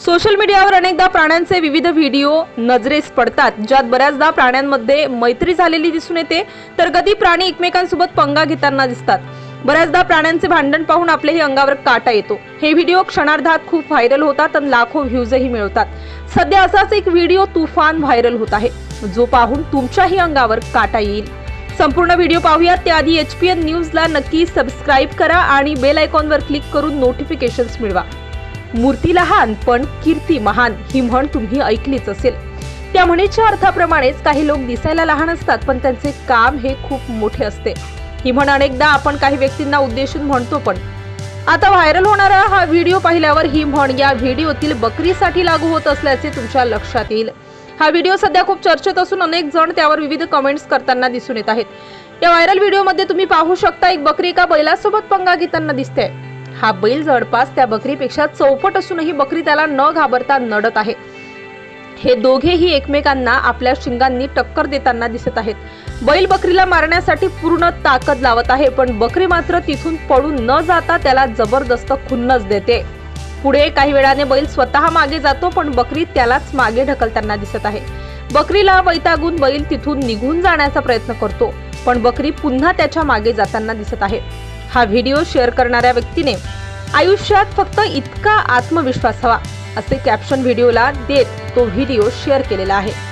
Social मीडियावर अनेकदा प्राण्यांचे विविध व्हिडिओ नजरेस पडतात ज्यात बऱ्याचदा प्राण्यांमध्ये मैत्री झालेली दिसून येते तर कधी प्राणी एकमेकांसोबत पंगा घेताना दिसतात. बऱ्याचदा प्राण्यांचे भांडण पाहून आपल्याही अंगावर काटा येतो. हे व्हिडिओ क्षणार्धात खूप व्हायरल होतात आणि लाखो व्ह्यूजही मिळवतात सध्या असाच एक व्हिडिओ तुफान व्हायरल होत आहे. जो पाहून तुमच्याही अंगावर काटा येईल. संपूर्ण व्हिडिओ पाहूयात. त्याआधी एच पी एन न्यूजला नक्की सबस्क्राईब करा आणि बेल आयकॉनवर क्लिक करून नोटिफिकेशन्स मिळवा. मूर्ती लहान पण कीर्ती महान ही म्हण तुम्ही ऐकलीच असेल. त्या म्हणीच्या अर्थाप्रमाणेच काही लोक दिसायला लहान असतात पण त्यांचे काम हे खूप मोठे असते. ही म्हण अनेकदा आपण काही व्यक्तींना उद्देशून म्हणतो पण. आता व्हायरल होणारा हा व्हिडिओ पाहिल्यावर ही म्हण या व्हिडिओतील बकरीसाठी लागू होत असल्याचे तुमच्या लक्षात येईल. हा व्हिडिओ सध्या खूप चर्चेत असून अनेक जण त्यावर विविध कमेंट्स करताना दिसून येत आहेत. या व्हायरल व्हिडिओमध्ये तुम्ही पाहू शकता एक बकरी एका बैलासोबत पंगा घेताना दिसते हा बैल जवळपास त्या बकरीपेक्षा चौपट असूनही बकरी त्याला न घाबरता नडत आहे. हे दोघेही एकमेकांना आपल्या शिंगांनी टक्कर देताना दिसत आहेत. बैल बकरीला मारण्यासाठी पूर्ण ताकद लावत आहे पण बकरी मात्र तिथून पळून न जाता त्याला जबरदस्त खुन्नस देते. पुढे काही वेळाने बैल स्वतः मागे जातो पण बकरी त्यालाच मागे ढकलताना दिसत आहे. बकरीला वैतागून बैल तिथून निघून जाण्याचा प्रयत्न करतो पण बकरी पुन्हा त्याच्यामागे जाताना दिसत आहे. हा व्हिडिओ शेअर करणाऱ्या व्यक्तीने आयुष्यात फक्त इतका आत्मविश्वास हवा असे कॅप्शन व्हिडिओला देत तो व्हिडिओ शेअर केलेला आहे.